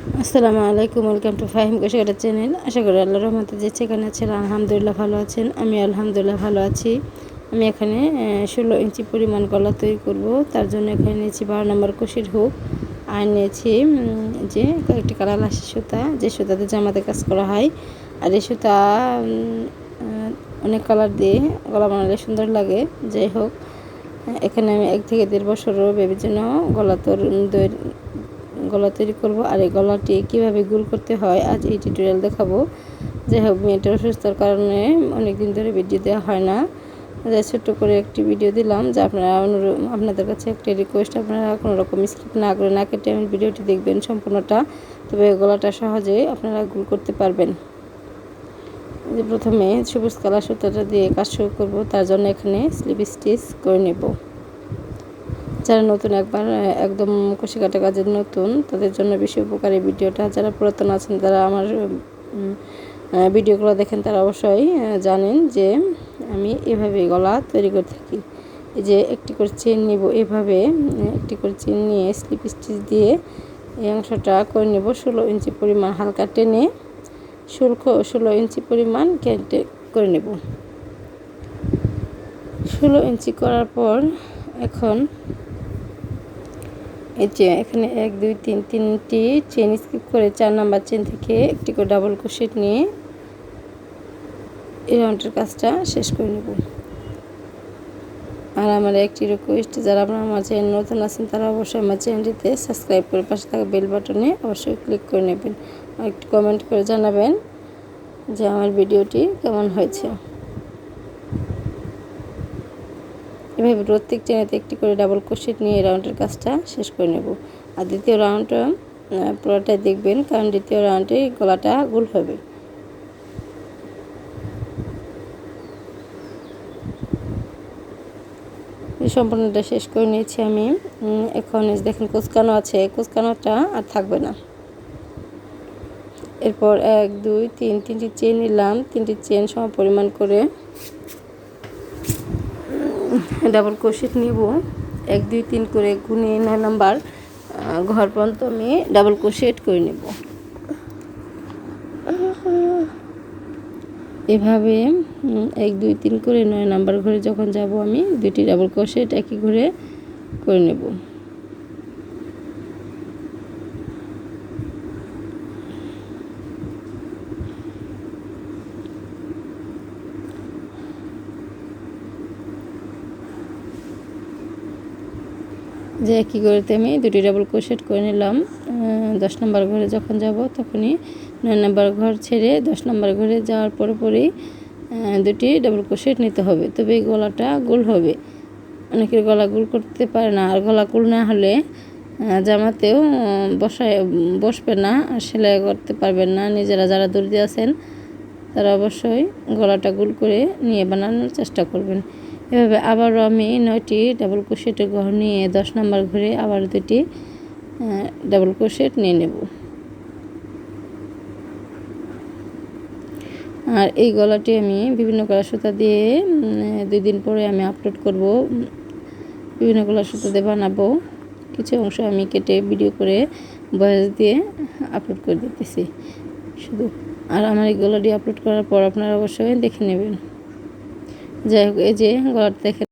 আসসালামু আলাইকুম, welcome to Fahim Koshagata channel. আশা করি আল্লাহ রহমতে যে সেখানে আছেন, আলহামদুলিল্লাহ ভালো আছেন। আমি আলহামদুলিল্লাহ ভালো আছি। আমি এখানে ষোলো ইঞ্চি পরিমাণ গলা তৈরি করব। তার জন্য এখানে নিয়েছি বারো নম্বর কুশির হুক। আর নিয়েছি যে কয়েকটি কালার আসে সুতা। যে সুতাতে জামাতে কাজ করা হয়। আর এই সুতা অনেক কালার দিয়ে গলা বানালে সুন্দর লাগে। যাই হোক, এখানে আমি এক থেকে দেড় বছরও বেবির জন্য গলা তোর গলা তৈরি করব আর এই গলাটি কীভাবে গুল করতে হয় আজ এই টিউটোরিয়াল দেখাবো। যাই হোক মেয়েটার অসুস্থতার কারণে অনেক দিন ধরে ভিডিও দেওয়া হয় না। যাই, ছোট্ট করে একটি ভিডিও দিলাম যে আপনারা আপনাদের কাছে একটি রিকোয়েস্ট আপনারা কোনো রকম স্কিপ না করে না কেটে আমি ভিডিওটি দেখবেন সম্পূর্ণটা। তবে গলাটা সহজে আপনারা গুল করতে পারবেন। যে প্রথমে সবুজ কালার সুতাটা দিয়ে কাজ শুরু করব, তার জন্য এখানে স্লিপ স্টিচ করে নেব। যারা নতুন একবার একদম কষি কাটা কাজের নতুন, তাদের জন্য বেশি উপকারী ভিডিওটা। যারা পুরাতন আছেন, তারা আমার ভিডিওগুলো দেখেন, তারা অবশ্যই জানেন যে আমি এভাবে গলা তৈরি করে থাকি। এই যে একটি করে চেন নিব এভাবে একটি করে চেন নিয়ে স্লিপ স্টিচ দিয়ে এই অংশটা করে নেব ষোলো ইঞ্চি পরিমাণ হালকা টেনে, শুল্ক ষোলো ইঞ্চি পরিমাণ কেটে করে নেব। ষোলো ইঞ্চি করার পর এখন এই যে এখানে এক, দুই, তিন, তিনটি চেন স্কিপ করে চার নাম্বার চেন থেকে একটি করে ডাবল ক্রোশেট নিয়ে এই রাউন্ডের কাজটা শেষ করে নেব। আর আমার একটি রিকোয়েস্ট যারা আপনার আমার চ্যানেল নতুন আছেন, তারা অবশ্যই আমার চ্যানেলটিতে সাবস্ক্রাইব করে পাশে থাকা বেল বাটনে অবশ্যই ক্লিক করে নেবেন। আর একটু কমেন্ট করে জানাবেন যে আমার ভিডিওটি কেমন হয়েছে। এভাবে প্রত্যেক চেনেতে একটি করে ডাবল ক্রোশেট নিয়ে রাউন্ডের কাজটা শেষ করে নেব। আর দ্বিতীয় রাউন্ডটা পুরোটাই দেখবেন, কারণ দ্বিতীয় রাউন্ডে গলাটা গোল হবে। সম্পূর্ণটা শেষ করে নিয়েছি আমি। এখন দেখেন কুচকানো আছে, কুচকানোটা আর থাকবে না। এরপর এক, দুই, তিন, তিনটি চেন নিলাম। তিনটি চেন সম পরিমাণ করে ডাবল ক্রোশেট নিব। এক, দুই, তিন করে গুনে নয় নাম্বার ঘর পর্যন্ত আমি ডাবল ক্রোশেট করে নেব। এভাবে এক, দুই, তিন করে নয় নাম্বার ঘরে যখন যাব আমি দুটি ডাবল ক্রোশেট একই ঘরে করে নেব। যে একই করেতে আমি দুটি ডাবল ক্রোশেট করে নিলাম। দশ নম্বর ঘরে যখন যাব তখনই নয় নম্বর ঘর ছেড়ে দশ নম্বর ঘরে যাওয়ার পরে পরেই দুটি ডাবল ক্রোশেট নিতে হবে। তবে এই গলাটা গোল হবে। অনেকের গলা গোল করতে পারে না। আর গলা গোল না হলে জামাতেও বসায়, বসবে না আর সেলাই করতে পারবেন না। নিজেরা যারা দর্জি আছেন, তারা অবশ্যই গলাটা গোল করে নিয়ে বানানোর চেষ্টা করবেন। এভাবে আবারও আমি নয়টি ডাবল ক্রোশেটের ঘর নিয়ে দশ নম্বর ঘুরে আবার দুটি ডাবল ক্রোশেট নিয়ে নেব। আর এই গলাটি আমি বিভিন্ন কালার সুতা দিয়ে দুই দিন পরে আমি আপলোড করব। বিভিন্ন কালার সুতা দিয়ে বানাবো। কিছু অংশ আমি কেটে ভিডিও করে বয়স দিয়ে আপলোড করে দিতেছি। শুধু। আর আমার এই গলাটি আপলোড করার পর আপনারা অবশ্যই দেখে নেবেন। যাই হোক এই যে গলাটা দেখে